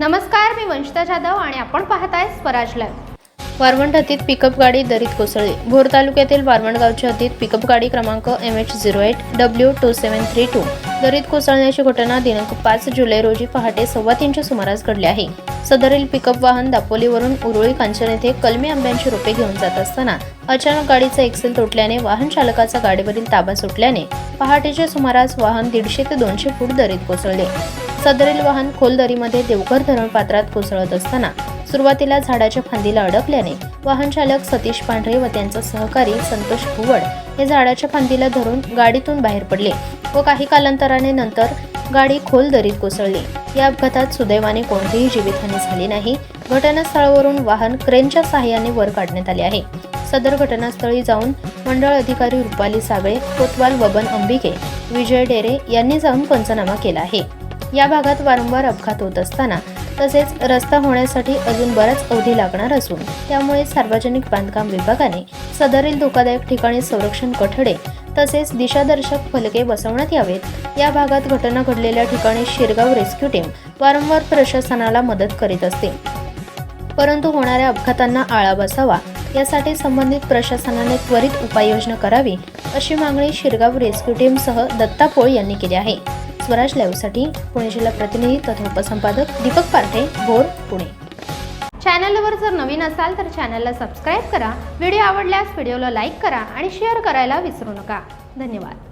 नमस्कार मी वंशिता जाधव आणि आपण पाहताय स्वराज लाईव्ह. वारवंट हद्दीत पिकअप गाडी दरीत कोसळली. भोर तालुक्यातील वारवंट गावच्या हद्दीत पिकअप गाडी क्रमांक M H zero eight W two seven three two दरीत कोसळण्याची घटना दिनांक पाच जुलै रोजी पहाटे सव्वा तीनच्या सुमारास घडली आहे. सदरील पिकअप वाहन दापोलीवरून उरुळी कांचन येथे कलमी आंब्यांची रोपे घेऊन जात असताना अचानक गाडीचा एक्सेल तुटल्याने वाहन चालकाचा गाडीवरील ताबा सुटल्याने पहाटेच्या सुमारास वाहन दीडशे ते दोनशे फूट दरीत कोसळले. सदरील वाहन खोल दरीमध्ये देवघर धरण पात्रात कोसळत असताना सुरुवातीला झाडाच्या फांदीला अडकल्याने वाहन चालक सतीश पांढरे व त्यांचा सहकारी संतोष भुवड हे झाडाच्या फांदीला धरून गाडीतून बाहेर पडले व काही कालांतराने नंतर गाडी खोल दरीत कोसळली. या अपघातात सुदैवाने कोणतीही जीवितहानी झाली नाही. घटनास्थळावरून वाहन क्रेनच्या सहाय्याने वर काढण्यात आले आहे. सदर घटनास्थळी जाऊन मंडळ अधिकारी रुपाली सागळे कोतवाल बबन अंबिके विजय डेरे यांनी जाऊन पंचनामा केला आहे. या भागात वारंवार अपघात होत असताना तसेच रस्ता होण्यासाठी अजून बराच अवधी लागणार असून त्यामुळे सार्वजनिक बांधकाम विभागाने सदरील धोकादायक ठिकाणी संरक्षण कठडे तसेच दिशादर्शक फलके बसवण्यात यावेत. या भागात घटना घडलेल्या ठिकाणी शिरगाव रेस्क्यू टीम वारंवार प्रशासनाला मदत करीत असते. परंतु होणाऱ्या अपघातांना आळा बसावा यासाठी संबंधित प्रशासनाने त्वरित उपाययोजना करावी अशी मागणी शिरगाव रेस्क्यू टीमसह दत्ता पोळ यांनी केली आहे. स्वराज लाईव्हसाठी पुणे जिल्हा प्रतिनिधी तथा उपसंपादक दीपक पार्टे भोर पुणे. चॅनलवर जर नवीन असाल तर चॅनलला सबस्क्राईब करा. व्हिडिओ आवडल्यास व्हिडिओला लाईक करा आणि शेअर करायला विसरू नका. धन्यवाद.